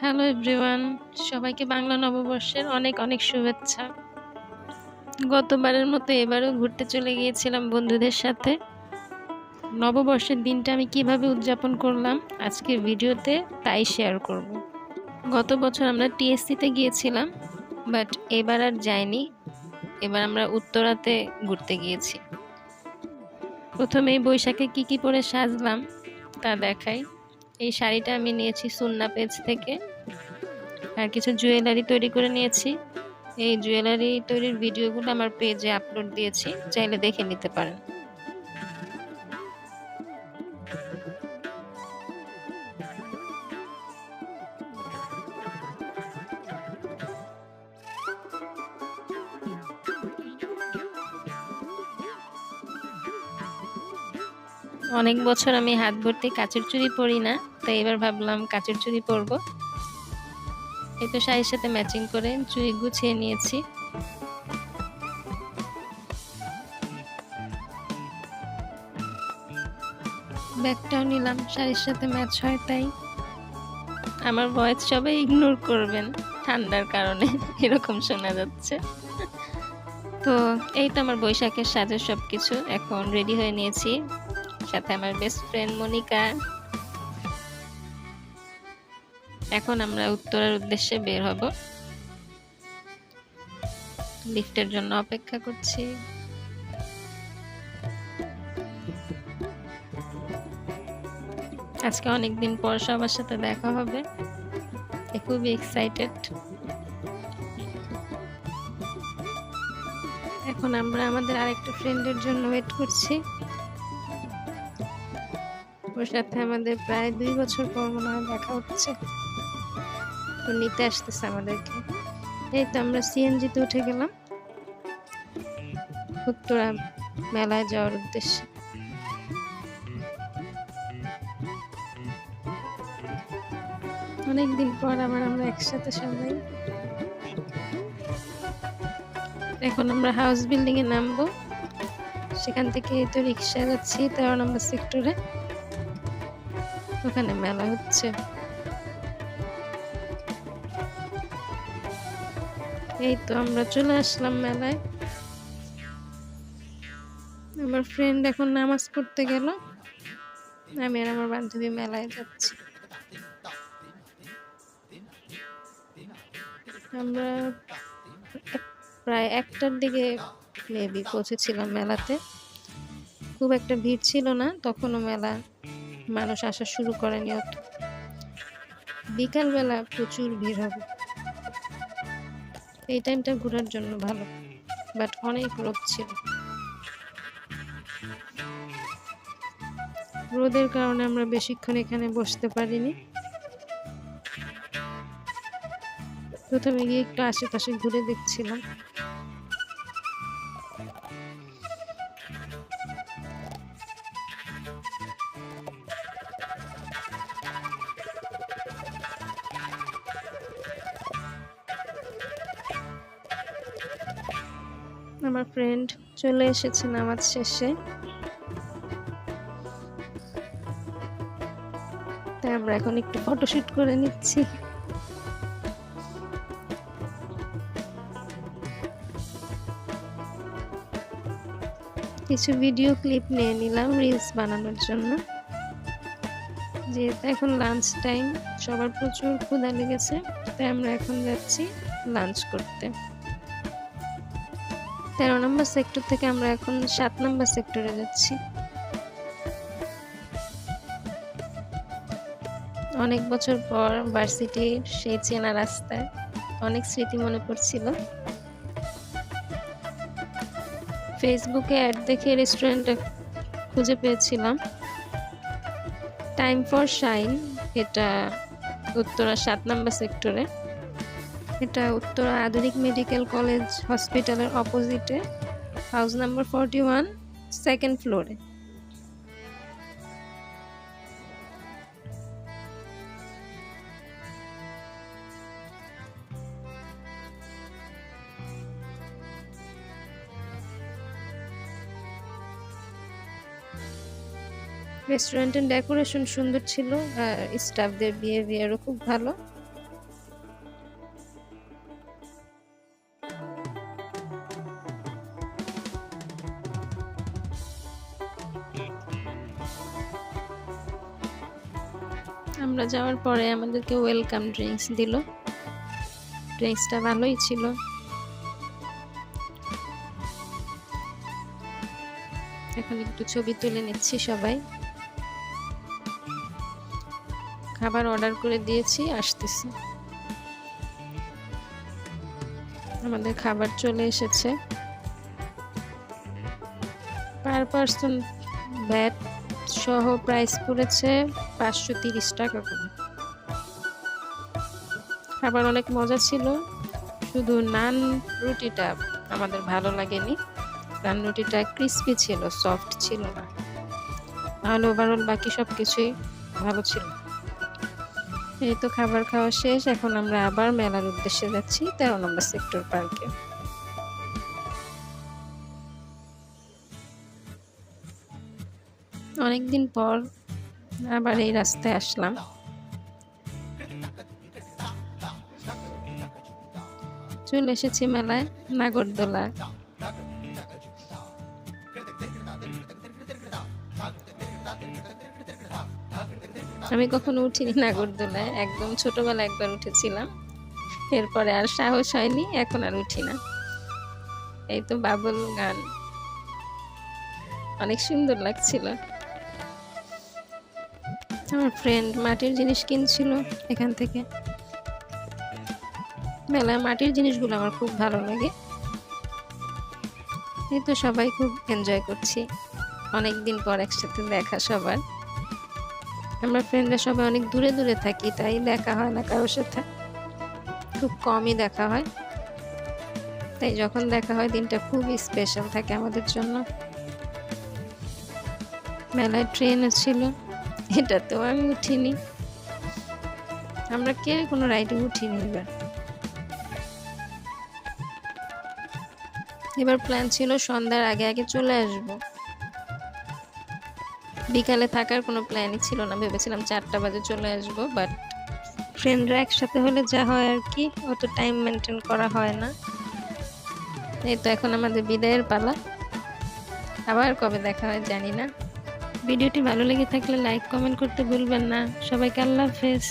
Hello everyone সবাইকে বাংলা নববর্ষের অনেক অনেক শুভেচ্ছা। গতবারের মতো এবারও ঘুরতে চলে গিয়েছিলাম বন্ধুদের সাথে। নববর্ষের দিনটা আমি কীভাবে উদযাপন করলাম আজকে ভিডিওতে তাই শেয়ার করব। গত বছর আমরা টিএসসিতে গিয়েছিলাম বাট এবার আর যাইনি। এবার আমরা উত্তরাতে ঘুরতে গিয়েছি। প্রথমেই বৈশাখে কি কি পরে সাজলাম তা দেখাই। এই শাড়িটা আমি নিয়েছি সুন্না পেজ থেকে। আর কিছু জুয়েলারি তৈরি করে নিয়েছি। এই জুয়েলারি তৈরির ভিডিওগুলো আমার পেজে আপলোড দিয়েছি, চাইলে দেখে নিতে পারেন। অনেক বছর আমি হাত ভর্তি কাচের চুড়ি পরি না তাই এবার ভাবলাম কাচের চুড়ি পরবো। এই তো শাড়ির সাথে ম্যাচিং করে চুড়ি গুছিয়ে নিয়েছি। ব্যাগটাও নিলাম, শাড়ির সাথে ম্যাচ হয় তাই। আমার ভয়েস সবাই ইগনোর করবেন, ঠান্ডার কারণে এরকম শোনা যাচ্ছে। তো এই তো আমার বৈশাখের সাজের সব কিছু এখন রেডি হয়ে নিয়েছি। সাথে আমার বেস্ট ফ্রেন্ড মনিকা। এখন আমরা উত্তরের উদ্দেশ্যে বের হব। লিফটের জন্য অপেক্ষা করছি। আজকে অনেকদিন পর সবার সাথে দেখা হবে। খুবই এক্সাইটেড এখন আমরা আমাদের আরেকটা ফ্রেন্ডের জন্য ওয়েট করছি। ওর সাথে আমাদের প্রায় দুই বছর পর মনে হয় দেখা হচ্ছে। তো নিতে আসতেছে আমাদেরকে। এই তো আমরা সিএনজিতে উঠে গেলাম। উত্তরা মেলায় যাওয়ার উদ্দেশ্যে। অনেকদিন পর আবার আমরা একসাথে সবাই। এখন আমরা হাউস বিল্ডিং এ নামবো। সেখান থেকে তো রিক্সা যাচ্ছি, তেরো নম্বর সেক্টরে। ওখানে মেলা হচ্ছে। এই তো আমরা চলে আসলাম মেলায়। আমার ফ্রেন্ড এখন নামাজ পড়তে গেল। আমি আর আমার বান্ধবী মেলায় যাচ্ছি। আমরা প্রায় একটার দিকে মেবি পৌঁছেছিলাম মেলাতে। খুব একটা ভিড় ছিল না, তখনও মেলা মানুষ আসা শুরু করেনি অত বিকালবেলা প্রচুর ভিড় হবে। এই টাইমটা ঘোরার জন্য ভালো বাট অনেক রোদ ছিল। রোদের কারণে আমরা বেশিক্ষণ এখানে বসতে পারিনি। প্রথমে গিয়ে একটু আশেপাশে ঘুরে দেখছিলাম। আমার ফ্রেন্ড চলে এসেছে নামাজ শেষে। তাই আমরা এখন একটু ফটোশুট করে নিচ্ছি। কিছু ভিডিও ক্লিপ নিয়ে নিলাম রিলস বানানোর জন্য। যেহেতু এখন লাঞ্চ টাইম সবার প্রচুর ক্ষুধা লেগেছে, তাই আমরা এখন যাচ্ছি লাঞ্চ করতে। তেরো নম্বর সেক্টর থেকে আমরা এখন সাত নম্বর সেক্টরে যাচ্ছি। অনেক বছর পর ভার্সিটির সেই চেনা রাস্তায় অনেক স্মৃতি মনে পড়ছিল। ফেসবুকে অ্যাড দেখে রেস্টুরেন্টটা খুঁজে পেয়েছিলাম। টাইম ফর শাইন এটা উত্তরা সাত নম্বর সেক্টরে এটা উত্তরা আধুনিক মেডিকেল কলেজ হসপিটালের অপোজিটে। House number forty one, second ফ্লোরে। রেস্টুরেন্টের ডেকোরেশন সুন্দর ছিল আর স্টাফদের বিহেভিয়ারও খুব ভালো। আমরা যাওয়ার পরে আমাদেরকে ওয়েলকাম ড্রিঙ্কস দিল। ড্রিঙ্কসটা ভালোই ছিল। এখন একটু ছবি তুলে নিচ্ছি সবাই। খাবার অর্ডার করে দিয়েছি, আসতেছি। আমাদের খাবার চলে এসেছে। পার পার্সন ব্যাট সহ প্রাইস পড়েছে পাঁচশো তিরিশ টাকা করে। খাবার অনেক মজা ছিল, শুধু নান রুটিটা আমাদের ভালো লাগেনি। নান রুটিটা ক্রিস্পি ছিল সফট ছিল না। তাহলে ওভারঅল বাকি সব কিছুই ভালো ছিল। এই তো খাবার খাওয়া শেষ, এখন আমরা আবার মেলার উদ্দেশ্যে যাচ্ছি তেরো নম্বর সেক্টর পার্কে অনেকদিন পর আবার এই রাস্তায় আসলাম। চলে এসেছি মেলায়, নাগরদোলা। আমি কখনো উঠিনি নাগরদোলায়, একদম ছোটবেলায় একবার উঠেছিলাম। এরপরে আর সাহস হয়নি, এখন আর উঠি না। এই তো বাবুল গান। অনেক সুন্দর লাগছিল। আমার ফ্রেন্ড মাটির জিনিস কিনছিল এখান থেকে। মেলায় মাটির জিনিসগুলো আমার খুব ভালো লাগে। এই তো সবাই খুব এনজয় করছি। অনেক দিন পর একসাথে দেখা সবার। আমরা ফ্রেন্ডরা সবাই অনেক দূরে দূরে থাকি, তাই দেখা হয় না কারোর সাথে। খুব কমই দেখা হয়। তাই যখন দেখা হয়, দিনটা খুবই স্পেশাল থাকে আমাদের জন্য। মেলায় ট্রেনও ছিল। এটাতেও আমি উঠিনি। আমরা কেউ কোনো রাইডে উঠিনি এবার? এবার প্ল্যান ছিল সন্ধ্যার আগে আগে চলে আসব। বিকালে থাকার কোনো প্ল্যানই ছিল না, ভেবেছিলাম চারটা বাজে চলে আসব বাট ফ্রেন্ডরা একসাথে হলে যা হয় আর কি, অত টাইম মেনটেন করা হয় না। এই তো এখন আমাদের বিদায়ের পালা। আবার কবে দেখা হয় জানি না। ভিডিওটি ভালো লেগে থাকলে লাইক কমেন্ট করতে ভুলবেন না। সবাইকে আল্লাহ হাফেজ।